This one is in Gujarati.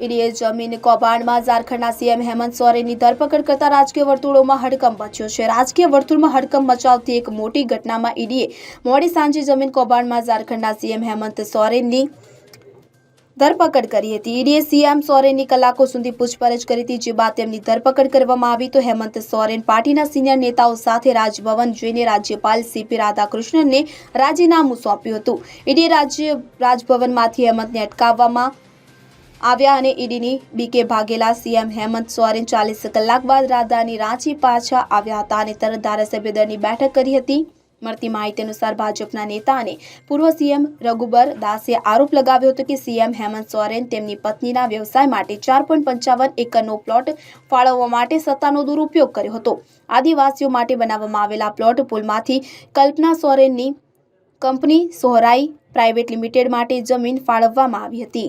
ઈડીએ જમીન કૌભાંડમાં ઝારખંડના સીએમ હેમંત સોરેનની ધરપકડ કરતા રાજકીય વર્તુળોમાં હડકંપ મચ્યો છે. રાજકીય વર્તુળમાં હડકંપ મચાવતી એક મોટી ઘટનામાં ઈડીએ મોડી સાંજે જમીન કૌભાંડમાં ઝારખંડના સીએમ હેમંત સોરેનની ધરપકડ કરી હતી. ઈડીએ સીએમ સોરેનની કલાકો સુધી પૂછપરછ કરી હતી. જે બાદ તેમની ધરપકડ કરવામાં આવી તો હેમંત સોરેન પાર્ટીના સિનિયર નેતાઓ સાથે રાજભવન જઈને રાજ્યપાલ સીપી રાધાકૃષ્ણનને રાજીનામું સોંપ્યું હતું. ઈડીએ રાજ્ય રાજભવનમાંથી હેમંતને અટકાવવામાં આવ્યા અને ઈડીની બીકે ભાગેલા સીએમ હેમંત સોરેન ચાલીસ કલાક બાદ રાજધાની રાંચી પાછા આવ્યા હતા અને તરત ધારાસભ્ય દળની બેઠક કરી હતી. મળતી માહિતી અનુસાર ભાજપના નેતા અને પૂર્વ સીએમ રઘુબર દાસે આરોપ લગાવ્યો હતો કે સીએમ હેમંત સોરેન તેમની પત્નીના વ્યવસાય માટે ચાર પોઈન્ટ પંચાવન એકરનો પ્લોટ ફાળવવા માટે સત્તાનો દુરુપયોગ કર્યો હતો. આદિવાસીઓ માટે બનાવવામાં આવેલા પ્લોટ પુલમાંથી કલ્પના સોરેનની કંપની સોહરાઈ પ્રાઇવેટ લિમિટેડ માટે જમીન ફાળવવામાં આવી હતી.